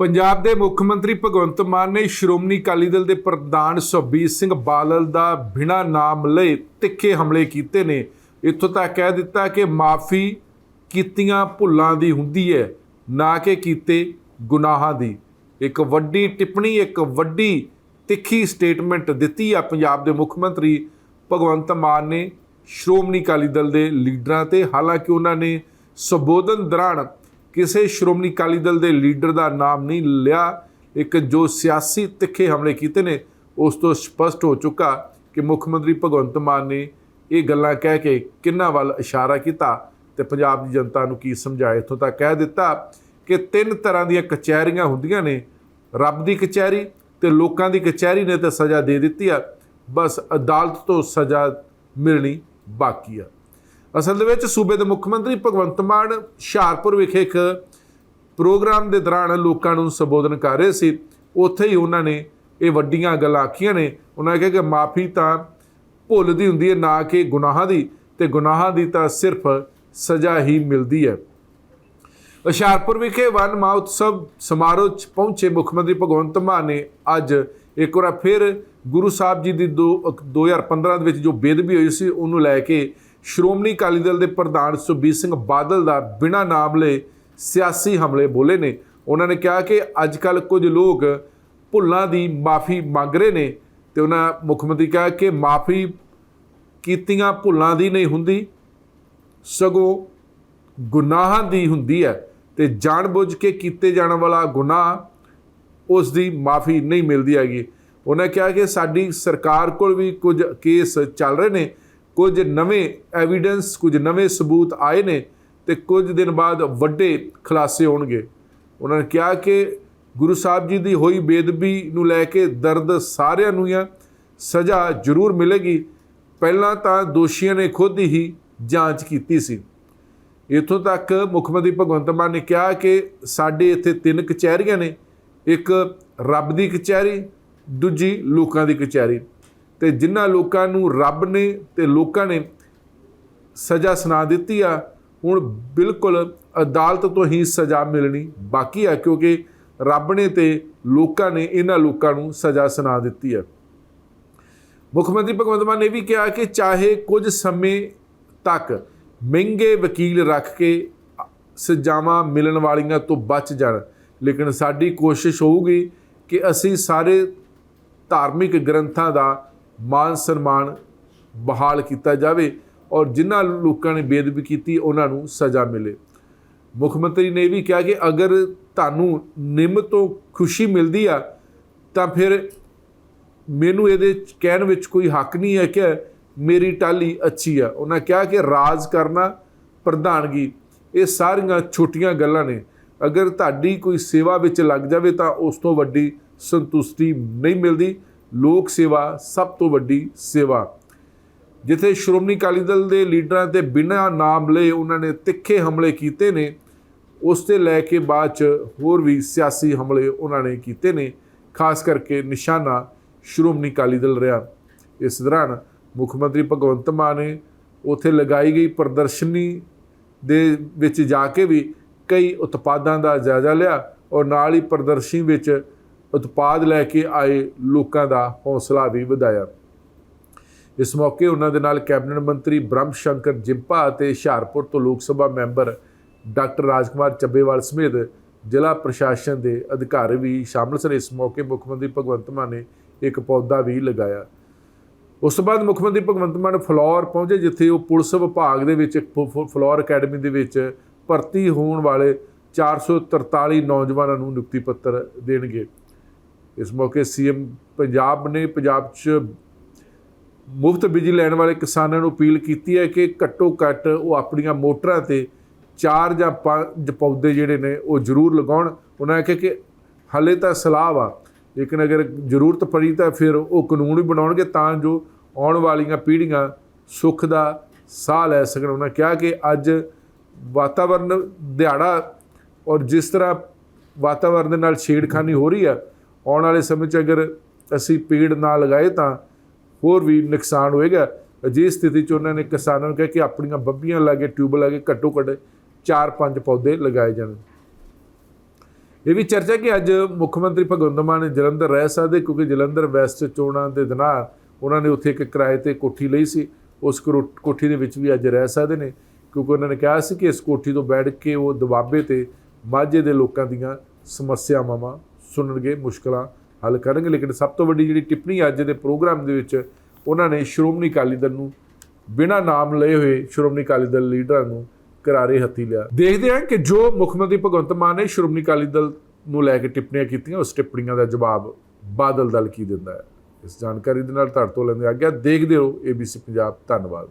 ਪੰਜਾਬ ਦੇ ਮੁੱਖ ਮੰਤਰੀ ਭਗਵੰਤ ਮਾਨ ਨੇ ਸ਼੍ਰੋਮਣੀ ਅਕਾਲੀ ਦਲ ਦੇ ਪ੍ਰਧਾਨ ਸੁਖਬੀਰ ਸਿੰਘ ਬਾਦਲ ਦਾ ਬਿਨਾਂ ਨਾਮ ਲਏ ਤਿੱਖੇ ਹਮਲੇ ਕੀਤੇ ਨੇ। ਇੱਥੋਂ ਤੱਕ ਕਹਿ ਦਿੱਤਾ ਕਿ ਮਾਫੀ ਕੀਤੀਆਂ ਭੁੱਲਾਂ ਦੀ ਹੁੰਦੀ ਹੈ, ਨਾ ਕਿ ਕੀਤੇ ਗੁਨਾਹਾਂ ਦੀ। ਇੱਕ ਵੱਡੀ ਟਿੱਪਣੀ, ਇੱਕ ਵੱਡੀ ਤਿੱਖੀ ਸਟੇਟਮੈਂਟ ਦਿੱਤੀ ਆ ਪੰਜਾਬ ਦੇ ਮੁੱਖ ਮੰਤਰੀ ਭਗਵੰਤ ਮਾਨ ਨੇ। ਸ਼੍ਰੋਮਣੀ ਅਕਾਲੀ ਦਲ ਦੇ ਲੀਡਰਾਂ ਤੇ ਹਾਲਾਂਕਿ ਉਹਨਾਂ ਨੇ ਸੰਬੋਧਨ ਦੌਰਾਨ ਕਿਸੇ ਸ਼੍ਰੋਮਣੀ ਅਕਾਲੀ ਦਲ ਦੇ ਲੀਡਰ ਦਾ ਨਾਮ ਨਹੀਂ ਲਿਆ। ਇੱਕ ਜੋ ਸਿਆਸੀ ਤਿੱਖੇ ਹਮਲੇ ਕੀਤੇ ਨੇ, ਉਸ ਤੋਂ ਸਪਸ਼ਟ ਹੋ ਚੁੱਕਾ ਕਿ ਮੁੱਖ ਮੰਤਰੀ ਭਗਵੰਤ ਮਾਨ ਨੇ ਇਹ ਗੱਲਾਂ ਕਹਿ ਕੇ ਕਿੰਨਾ ਵੱਲ ਇਸ਼ਾਰਾ ਕੀਤਾ ਤੇ ਪੰਜਾਬ ਦੀ ਜਨਤਾ ਨੂੰ ਕੀ ਸਮਝਾਇਆ? ਇੱਥੋਂ ਤੱਕ ਕਹਿ ਦਿੱਤਾ ਕਿ ਤਿੰਨ ਤਰ੍ਹਾਂ ਦੀਆਂ ਕਚਹਿਰੀਆਂ ਹੁੰਦੀਆਂ ਨੇ, ਰੱਬ ਦੀ ਕਚਹਿਰੀ ਤੇ ਲੋਕਾਂ ਦੀ ਕਚਹਿਰੀ ਨੇ ਤਾਂ ਸਜ਼ਾ ਦੇ ਦਿੱਤੀ ਆ। ਬਸ ਅਦਾਲਤ ਤੋਂ ਸਜ਼ਾ ਮਿਲਣੀ ਬਾਕੀ ਆ। ਅਸਲ ਦੇ ਵਿੱਚ ਸੂਬੇ ਦੇ ਮੁੱਖ ਮੰਤਰੀ ਭਗਵੰਤ ਮਾਨ ਹੁਸ਼ਿਆਰਪੁਰ ਵਿਖੇ ਇੱਕ ਪ੍ਰੋਗਰਾਮ ਦੇ ਦੌਰਾਨ ਲੋਕਾਂ ਨੂੰ ਸੰਬੋਧਨ ਕਰ ਰਹੇ ਸੀ। ਉੱਥੇ ਹੀ ਉਹਨਾਂ ਨੇ ਇਹ ਵੱਡੀਆਂ ਗੱਲਾਂ ਆਖੀਆਂ ਨੇ। ਉਹਨਾਂ ਨੇ ਕਿਹਾ ਕਿ ਮਾਫੀ ਤਾਂ ਭੁੱਲ ਦੀ ਹੁੰਦੀ ਹੈ, ਨਾ ਕਿ ਗੁਨਾਹਾਂ ਦੀ। ਤੇ ਗੁਨਾਹਾਂ ਦੀ ਤਾਂ ਸਿਰਫ ਸਜ਼ਾ ਹੀ ਮਿਲਦੀ ਹੈ। ਹੁਸ਼ਿਆਰਪੁਰ ਵਿਖੇ ਵਨ ਮਹੋਤਸਵ ਸਮਾਰੋਹ 'ਚ ਪਹੁੰਚੇ ਮੁੱਖ ਮੰਤਰੀ ਭਗਵੰਤ ਮਾਨ ਨੇ ਅੱਜ ਇੱਕ ਵਾਰ ਫਿਰ ਗੁਰੂ ਸਾਹਿਬ ਜੀ ਦੀ ਦੋ- 2015 ਦੇ ਵਿੱਚ ਜੋ ਬੇਦਬੀ ਹੋਈ ਸੀ, ਉਹਨੂੰ ਲੈ ਕੇ ਸ਼੍ਰੋਮਣੀ ਅਕਾਲੀ ਦਲ ਦੇ ਪ੍ਰਧਾਨ ਸੁਖਬੀਰ ਸਿੰਘ ਬਾਦਲ ਦਾ ਬਿਨਾਂ ਨਾਮ ਲਏ ਸਿਆਸੀ ਹਮਲੇ ਬੋਲੇ ਨੇ। ਉਹਨਾਂ ਨੇ ਕਿਹਾ ਕਿ ਅੱਜ ਕੱਲ ਕੁਝ ਲੋਕ ਭੁੱਲਾਂ ਦੀ ਮਾਫੀ ਮੰਗ ਰਹੇ ਨੇ ਤੇ ਉਹਨਾਂ ਮੁੱਖ ਮੰਤਰੀ ਕਿਹਾ ਕਿ ਮਾਫੀ ਕੀਤੀਆਂ ਭੁੱਲਾਂ ਦੀ ਨਹੀਂ ਹੁੰਦੀ, ਸਗੋਂ ਗੁਨਾਹਾਂ ਦੀ ਹੁੰਦੀ ਹੈ ਤੇ ਜਾਣਬੁੱਝ ਕੇ ਕੀਤੇ ਜਾਣ ਵਾਲਾ ਗੁਨਾਹ ਉਸ ਦੀ ਮਾਫੀ ਨਹੀਂ ਮਿਲਦੀ ਹੈਗੀ। ਉਹਨਾਂ ਕਿਹਾ ਕਿ ਸਾਡੀ ਸਰਕਾਰ ਕੋਲ ਵੀ ਕੁਝ ਕੇਸ ਚੱਲ ਰਹੇ ਨੇ ਕੁਝ ਨਵੇਂ ਐਵੀਡੈਂਸ ਕੁਝ ਨਵੇਂ ਸਬੂਤ ਆਏ ਨੇ ਤੇ ਕੁਝ ਦਿਨ ਬਾਅਦ ਵੱਡੇ ਖੁਲਾਸੇ ਹੋਣਗੇ। ਉਹਨਾਂ ਨੇ ਕਿਹਾ ਕਿ ਗੁਰੂ ਸਾਹਿਬ ਜੀ ਦੀ ਹੋਈ ਬੇਦਬੀ ਨੂੰ ਲੈ ਕੇ ਦਰਦ ਸਾਰਿਆਂ ਨੂੰ ਆ, ਸਜ਼ਾ ਜ਼ਰੂਰ ਮਿਲੇਗੀ। ਪਹਿਲਾਂ ਤਾਂ ਦੋਸ਼ੀਆਂ ਨੇ ਖੁਦ ਹੀ ਜਾਂਚ ਕੀਤੀ ਸੀ। ਇਥੋਂ ਤੱਕ ਮੁੱਖ ਮੰਤਰੀ ਭਗਵੰਤ ਮਾਨ ਨੇ ਕਿਹਾ ਕਿ ਸਾਡੇ ਇੱਥੇ ਤਿੰਨ ਕਚਹਿਰੀਆਂ ਨੇ, ਇੱਕ ਰੱਬ ਦੀ ਕਚਹਿਰੀ, ਦੂਜੀ ਲੋਕਾਂ ਦੀ ਕਚਹਿਰੀ। ਤੇ ਜਿਨ੍ਹਾਂ ਲੋਕਾਂ ਨੂੰ ਰੱਬ ਨੇ ਤੇ ਲੋਕਾਂ ਨੇ ਸਜ਼ਾ ਸੁਣਾ ਦਿੱਤੀ ਆ, ਹੁਣ ਬਿਲਕੁਲ ਅਦਾਲਤ ਤੋਂ ਹੀ ਸਜ਼ਾ ਮਿਲਣੀ ਬਾਕੀ ਆ, ਕਿਉਂਕਿ ਰੱਬ ਨੇ ਤੇ ਲੋਕਾਂ ਨੇ ਇਹਨਾਂ ਲੋਕਾਂ ਨੂੰ ਸਜ਼ਾ ਸੁਣਾ ਦਿੱਤੀ ਆ। ਮੁੱਖ ਮੰਤਰੀ ਭਗਵੰਤ ਮਾਨ ਨੇ ਵੀ ਕਿਹਾ ਕਿ ਚਾਹੇ ਕੁਝ ਸਮੇਂ ਤੱਕ ਮਹਿੰਗੇ ਵਕੀਲ ਰੱਖ ਕੇ ਸਜ਼ਾਵਾਂ ਮਿਲਣ ਵਾਲੀਆਂ ਤੋਂ ਬਚ ਜਾਣ, ਲੇਕਿਨ ਸਾਡੀ ਕੋਸ਼ਿਸ਼ ਹੋਊਗੀ ਕਿ ਅਸੀਂ ਸਾਰੇ ਧਾਰਮਿਕ ਗ੍ਰੰਥਾਂ ਦਾ ਮਾਨ ਸਨਮਾਨ ਬਹਾਲ ਕੀਤਾ ਜਾਵੇ ਔਰ ਜਿਨ੍ਹਾਂ ਲੋਕਾਂ ਨੇ ਬੇਦਬੀ ਕੀਤੀ, ਉਹਨਾਂ ਨੂੰ ਸਜ਼ਾ ਮਿਲੇ। ਮੁੱਖ ਮੰਤਰੀ ਨੇ ਇਹ ਵੀ ਕਿਹਾ ਕਿ ਅਗਰ ਤੁਹਾਨੂੰ ਨਿੰਮ ਤੋਂ ਖੁਸ਼ੀ ਮਿਲਦੀ ਆ, ਤਾਂ ਫਿਰ ਮੈਨੂੰ ਇਹਦੇ ਕਹਿਣ ਵਿੱਚ ਕੋਈ ਹੱਕ ਨਹੀਂ ਹੈ ਕਿ ਮੇਰੀ ਟਾਲੀ ਅੱਛੀ ਆ। ਉਹਨਾਂ ਕਿਹਾ ਕਿ ਰਾਜ ਕਰਨਾ ਪ੍ਰਧਾਨਗੀ। ਇਹ ਸਾਰੀਆਂ ਛੋਟੀਆਂ ਗੱਲਾਂ ਨੇ। ਅਗਰ ਤੁਹਾਡੀ ਕੋਈ ਸੇਵਾ ਵਿੱਚ ਲੱਗ ਜਾਵੇ, ਤਾਂ ਉਸ ਤੋਂ ਵੱਡੀ ਸੰਤੁਸ਼ਟੀ ਨਹੀਂ ਮਿਲਦੀ। ਲੋਕ ਸੇਵਾ ਸਭ ਤੋਂ ਵੱਡੀ ਸੇਵਾ। ਜਿੱਥੇ ਸ਼੍ਰੋਮਣੀ ਅਕਾਲੀ ਦਲ ਦੇ ਲੀਡਰਾਂ ਤੇ ਬਿਨਾਂ ਨਾਮ ਲਏ ਉਹਨਾਂ ਨੇ ਤਿੱਖੇ ਹਮਲੇ ਕੀਤੇ ਨੇ, ਉਸ ਤੇ ਲੈ ਕੇ ਬਾਅਦ ਚ ਹੋਰ ਵੀ ਸਿਆਸੀ ਹਮਲੇ ਉਹਨਾਂ ਨੇ ਕੀਤੇ ਨੇ, ਖਾਸ ਕਰਕੇ ਨਿਸ਼ਾਨਾ ਸ਼੍ਰੋਮਣੀ ਅਕਾਲੀ ਦਲ ਰਿਹਾ। ਇਸ ਦੌਰਾਨ ਮੁੱਖ ਮੰਤਰੀ ਭਗਵੰਤ ਮਾਨ ਨੇ ਉੱਥੇ ਲਗਾਈ ਗਈ ਪ੍ਰਦਰਸ਼ਨੀ ਦੇ ਵਿੱਚ ਜਾ ਕੇ ਵੀ ਕਈ ਉਤਪਾਦਾਂ ਦਾ ਜਾਇਜ਼ਾ ਲਿਆ ਔਰ ਨਾਲ ਹੀ ਪ੍ਰਦਰਸ਼ਨੀ ਵਿੱਚ ਉਤਪਾਦ ਲੈ ਕੇ ਆਏ ਲੋਕਾਂ ਦਾ ਹੌਸਲਾ ਵੀ ਵਧਾਇਆ। ਇਸ ਮੌਕੇ ਉਹਨਾਂ ਦੇ ਨਾਲ ਕੈਬਨਿਟ ਮੰਤਰੀ ਬ੍ਰਹਮ ਸ਼ੰਕਰ ਜਿੰਪਾ ਅਤੇ ਹੁਸ਼ਿਆਰਪੁਰ ਤੋਂ ਲੋਕ ਸਭਾ ਮੈਂਬਰ ਡਾਕਟਰ ਰਾਜਕੁਮਾਰ ਚੱਬੇਵਾਲ ਸਮੇਤ ਜ਼ਿਲ੍ਹਾ ਪ੍ਰਸ਼ਾਸਨ ਦੇ ਅਧਿਕਾਰੀ ਵੀ ਸ਼ਾਮਲ ਸਨ। ਇਸ ਮੌਕੇ ਮੁੱਖ ਮੰਤਰੀ ਭਗਵੰਤ ਮਾਨ ਨੇ ਇੱਕ ਪੌਦਾ ਵੀ ਲਗਾਇਆ। ਉਸ ਤੋਂ ਬਾਅਦ ਮੁੱਖ ਮੰਤਰੀ ਭਗਵੰਤ ਮਾਨ ਫਲੋਰ ਪਹੁੰਚੇ, ਜਿੱਥੇ ਉਹ ਪੁਲਿਸ ਵਿਭਾਗ ਦੇ ਵਿੱਚ ਇੱਕ ਫਲੋਰ ਅਕੈਡਮੀ ਦੇ ਵਿੱਚ ਭਰਤੀ ਹੋਣ ਵਾਲੇ 443 ਨੌਜਵਾਨਾਂ ਨੂੰ ਨਿਯੁਕਤੀ ਪੱਤਰ ਦੇਣਗੇ। ਇਸ ਮੌਕੇ ਸੀਐਮ ਪੰਜਾਬ ਨੇ ਪੰਜਾਬ 'ਚ ਮੁਫਤ ਬਿਜਲੀ ਲੈਣ ਵਾਲੇ ਕਿਸਾਨਾਂ ਨੂੰ ਅਪੀਲ ਕੀਤੀ ਹੈ ਕਿ ਘੱਟੋ ਘੱਟ ਉਹ ਆਪਣੀਆਂ ਮੋਟਰਾਂ ਤੇ ਚਾਰ ਜਾਂ ਪੰਜ ਪੌਦੇ ਜਿਹੜੇ ਨੇ ਉਹ ਜ਼ਰੂਰ ਲਗਾਉਣ। ਉਹਨਾਂ ਨੇ ਕਿਹਾ ਕਿ ਹਲੇ ਤਾਂ ਸਲਾਹ ਵਾ, ਲੇਕਿਨ ਅਗਰ ਜ਼ਰੂਰਤ ਪੜੀ ਤਾਂ ਫਿਰ ਉਹ ਕਾਨੂੰਨ ਵੀ ਬਣਾਉਣਗੇ ਤਾਂ ਜੋ ਆਉਣ ਵਾਲੀਆਂ ਪੀੜ੍ਹੀਆਂ ਸੁੱਖ ਦਾ ਸਾਹ ਲੈ ਸਕਣ। ਉਹਨਾਂ ਕਿਹਾ ਕਿ ਅੱਜ ਵਾਤਾਵਰਨ ਦਿਹਾੜਾ ਔਰ ਜਿਸ ਤਰ੍ਹਾਂ ਵਾਤਾਵਰਨ ਦੇ ਨਾਲ ਛੇੜਖਾਨੀ ਹੋ ਰਹੀ ਆ ਆਉਣ ਵਾਲੇ ਸਮੇਂ 'ਚ ਅਗਰ ਅਸੀਂ ਪੇੜ ਨਾ ਲਗਾਏ ਤਾਂ ਹੋਰ ਵੀ ਨੁਕਸਾਨ ਹੋਏਗਾ। ਅਜਿਹੀ ਸਥਿਤੀ 'ਚ ਉਹਨਾਂ ਨੇ ਕਿਸਾਨਾਂ ਨੂੰ ਕਿਹਾ ਕਿ ਆਪਣੀਆਂ ਬੱਬੀਆਂ ਲਾ ਕੇ ਟਿਊਬ ਲਾ ਕੇ ਘੱਟੋ ਘੱਟ 4-5 ਪੌਦੇ ਲਗਾਏ ਜਾਣ। ਇਹ ਵੀ ਚਰਚਾ ਕਿ ਅੱਜ ਮੁੱਖ ਮੰਤਰੀ ਭਗਵੰਤ ਮਾਨ ਜਲੰਧਰ ਰਹਿ ਸਕਦੇ ਕਿਉਂਕਿ ਜਲੰਧਰ ਵੈਸਟ ਚੋਣਾਂ ਦੇ ਦਿਨਾਂ ਉਹਨਾਂ ਨੇ ਉੱਥੇ ਇੱਕ ਕਿਰਾਏ ਤੇ ਕੋਠੀ ਲਈ ਸੀ। ਉਸ ਕਰੋ- ਕੋਠੀ ਦੇ ਵਿੱਚ ਵੀ ਅੱਜ ਰਹਿ ਸਕਦੇ ਨੇ ਕਿਉਂਕਿ ਉਹਨਾਂ ਨੇ ਕਿਹਾ ਸੀ ਕਿ ਇਸ ਕੋਠੀ ਤੋਂ ਬੈਠ ਕੇ ਉਹ ਦਬਾਬੇ ਤੇ ਮਾਝੇ ਦੇ ਲੋਕਾਂ ਦੀਆਂ ਸਮੱਸਿਆਵਾਂ ਸੁਣਨਗੇ ਮੁਸ਼ਕਲਾਂ ਹੱਲ ਕਰਨਗੇ, ਲੇਕਿਨ ਸਭ ਤੋਂ ਵੱਡੀ ਜਿਹੜੀ ਟਿੱਪਣੀ ਅੱਜ ਦੇ ਪ੍ਰੋਗਰਾਮ ਦੇ ਵਿੱਚ ਉਹਨਾਂ ਨੇ ਸ਼੍ਰੋਮਣੀ ਅਕਾਲੀ ਦਲ ਨੂੰ ਬਿਨਾਂ ਨਾਮ ਲਏ ਹੋਏ ਸ਼੍ਰੋਮਣੀ ਅਕਾਲੀ ਦਲ ਲੀਡਰਾਂ ਨੂੰ ਕਰਾਰੇ ਹੱਥੀ ਲਿਆ। ਦੇਖਦੇ ਹਾਂ ਕਿ ਜੋ ਮੁੱਖ ਮੰਤਰੀ ਭਗਵੰਤ ਮਾਨ ਨੇ ਸ਼੍ਰੋਮਣੀ ਅਕਾਲੀ ਦਲ ਨੂੰ ਲੈ ਕੇ ਟਿੱਪਣੀਆਂ ਕੀਤੀਆਂ, ਉਸ ਟਿੱਪਣੀਆਂ ਦਾ ਜਵਾਬ ਬਾਦਲ ਦਲ ਕੀ ਦਿੰਦਾ ਹੈ? ਇਸ ਜਾਣਕਾਰੀ ਦੇ ਨਾਲ ਤੁਹਾਡੇ ਤੋਂ ਲੈਂਦੇ ਆ ਗਿਆ ਦੇਖਦੇ ਰਹੋ ABC ਪੰਜਾਬ, ਧੰਨਵਾਦ।